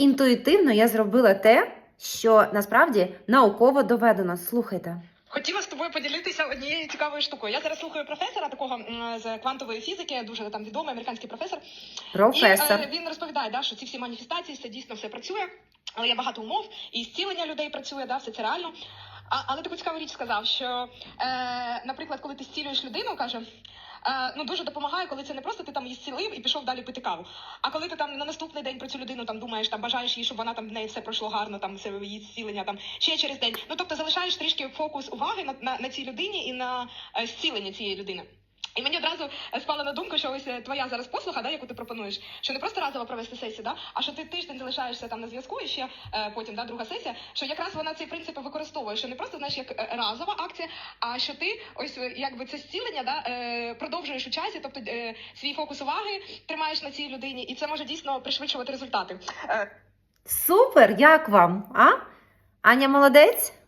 Інтуїтивно я зробила те, що насправді науково доведено. Слухайте. Хотіла з тобою поділитися однією цікавою штукою. Я зараз слухаю професора такого з квантової фізики, дуже там відомий американський професор. Професор. І е, він розповідає, да, що ці всі маніфестації, це дійсно все працює, але є багато умов, і зцілення людей працює, да, все це реально. А, але таку цікаву річ сказав, що, е, наприклад, коли ти зцілюєш людину, каже. Е, ну дуже допомагає, коли це не просто ти там її зцілив і пішов далі пити каву. А коли ти там на наступний день про цю людину там думаєш, там бажаєш їй, щоб вона там в неї все пройшло гарно, там все її зцілення, там ще через день. Ну тобто залишаєш трішки фокус уваги на, на, на цій людині і на е, зцілення цієї людини. І мені одразу е, спала на думку, що ось е, твоя зараз послуга, да, яку ти пропонуєш, що не просто разово провести сесію, да, а що ти тиждень залишаєшся там на зв'язку і ще е, потім да, друга сесія, що якраз вона цей принцип використовує, що не просто знаєш як е, разова акція, а що ти ось е, якби це зцілення да, е, продовжуєш у часі, тобто е, свій фокус уваги тримаєш на цій людині, і це може дійсно пришвидшувати результати. Е, Супер! Як вам? А? Аня молодець?